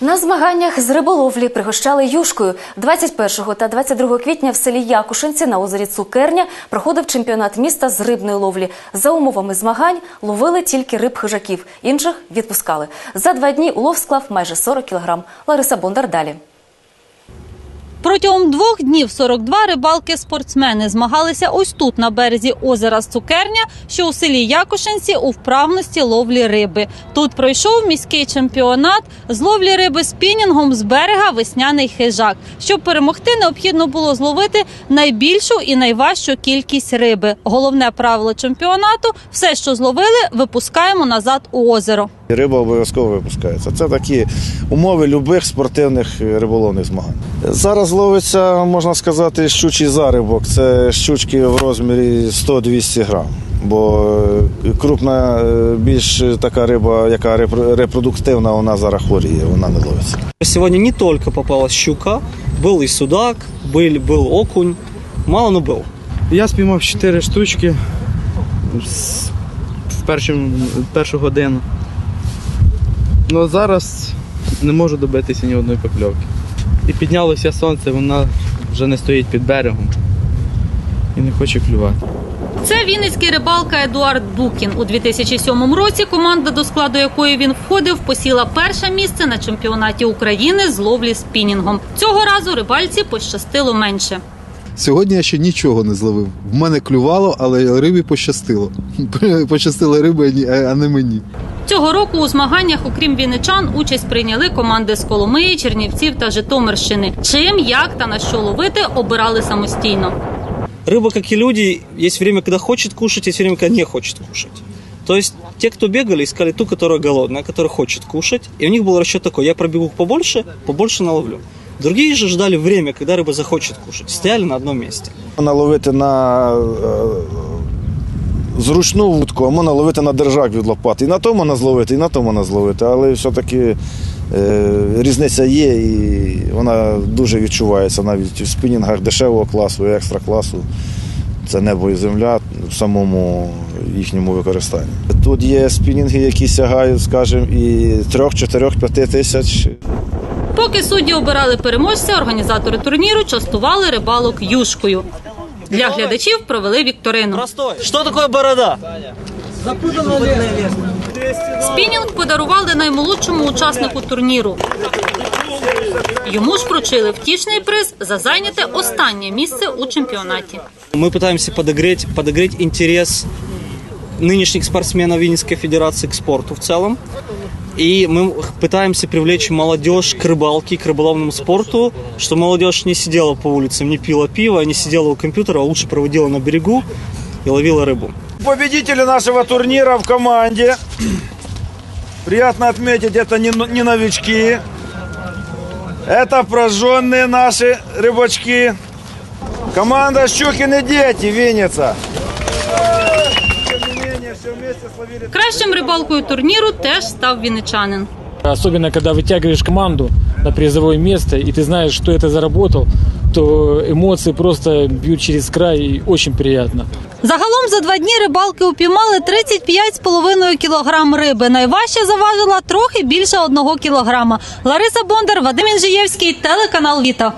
На змаганнях з риболовлі пригощали юшкою. 21 та 22 квітня в селі Якушинці на озері Цукерня проходив чемпіонат міста з рибної ловлі. За умовами змагань ловили тільки риб хижаків, інших відпускали. За два дні улов склав майже 40 кілограм. Лариса Бондар далі. Протягом двох днів 42 рибалки-спортсмени змагалися ось тут, на березі озера Цукерня, що у селі Якушинці у вправності ловлі риби. Тут пройшов міський чемпіонат з ловлі риби спінінгом з берега весняний хижак. Щоб перемогти, необхідно було зловити найбільшу і найважчу кількість риби. Головне правило чемпіонату все, що зловили, випускаємо назад у озеро. І Риба обов'язково випускається. Це такі умови любих спортивних е, риболовних змагань. Зараз ловиться, можна сказати, щучий зарибок. Це щучки в розмірі 100-200 грам. Бо е, крупна, е, більш така риба, яка репро- репродуктивна, вона зараз хворіє, вона не ловиться. Сегодня не только попалась щука, был и судак, был, был окунь. Мало, но был. Я спіймав 4 штучки з- в першу, першу годину. Ну а зараз не можу добитися ні одної покльовки. І піднялося сонце, вона вже не стоїть під берегом і не хоче клювати. Це вінницький рибалка Едуард Букін. У 2007 році команда, до складу якої він входив, посіла перше місце на чемпіонаті України з ловлі спінінгом. Цього разу рибальці пощастило менше. Сьогодні я ще нічого не зловив. В мене клювало, але рибі пощастило. Пощастило риби, а не мені. Цього року у змаганнях, окрім вінничан, участь прийняли команди з Коломиї, Чернівців та Житомирщини. Чим, як та на що ловити, обирали самостійно. Рыба, как и люди, есть время, когда хочет кушать, есть время, когда не хочет кушать. То есть те, кто бегали, искали ту, которая голодная, которая хочет кушать. И у них был расчет такой, я пробегу побольше, побольше наловлю. Другие же ждали время, когда рыба захочет кушать. Стояли на одном месте. Можна ловити на е, зручну вудку, а можна ловити на держак від лопати. І на то можна зловити, і на то можна зловити. Але все-таки е, різниця є і вона дуже відчувається навіть в спінінгах дешевого класу і екстра класу. Це небо і земля в самому їхньому використанні. Тут є спінінги, які сягають, скажімо, і 3, 4, 5 тисяч. Поки судді обирали переможця, організатори турніру частували рибалок юшкою Для глядачів провели вікторину. Простой. Что такое борода? Спінінг подарували наймолодшому учаснику турніру. Йому ж вручили втішний приз за зайняте останнє місце у чемпіонаті. Мы пытаемся подогреть, подогреть интерес нынешних спортсменов Винницкой Федерации к спорту в целом. И мы пытаемся привлечь молодежь к рыбалке, к рыболовному спорту, что молодежь не сидела по улицам, не пила пиво, не сидела у компьютера, а лучше проводила на берегу и ловила рыбу. Победители нашего турнира в команде. Приятно отметить, это не, не новички. Это прожженные наши рыбачки. Команда Щукины дети, Винница. Кращим рибалкою турніру теж став вінничанин. Особенно, когда вытягиваешь команду на призовое место, и ты знаешь, что это заработал, то эмоции просто бьют через край, и очень приятно. Загалом за два дні рибалки упіймали 35,5 кілограм риби. Найважче заважила трохи більше одного кілограма. Лариса Бондар, Вадим Інжиєвський, телеканал Віта.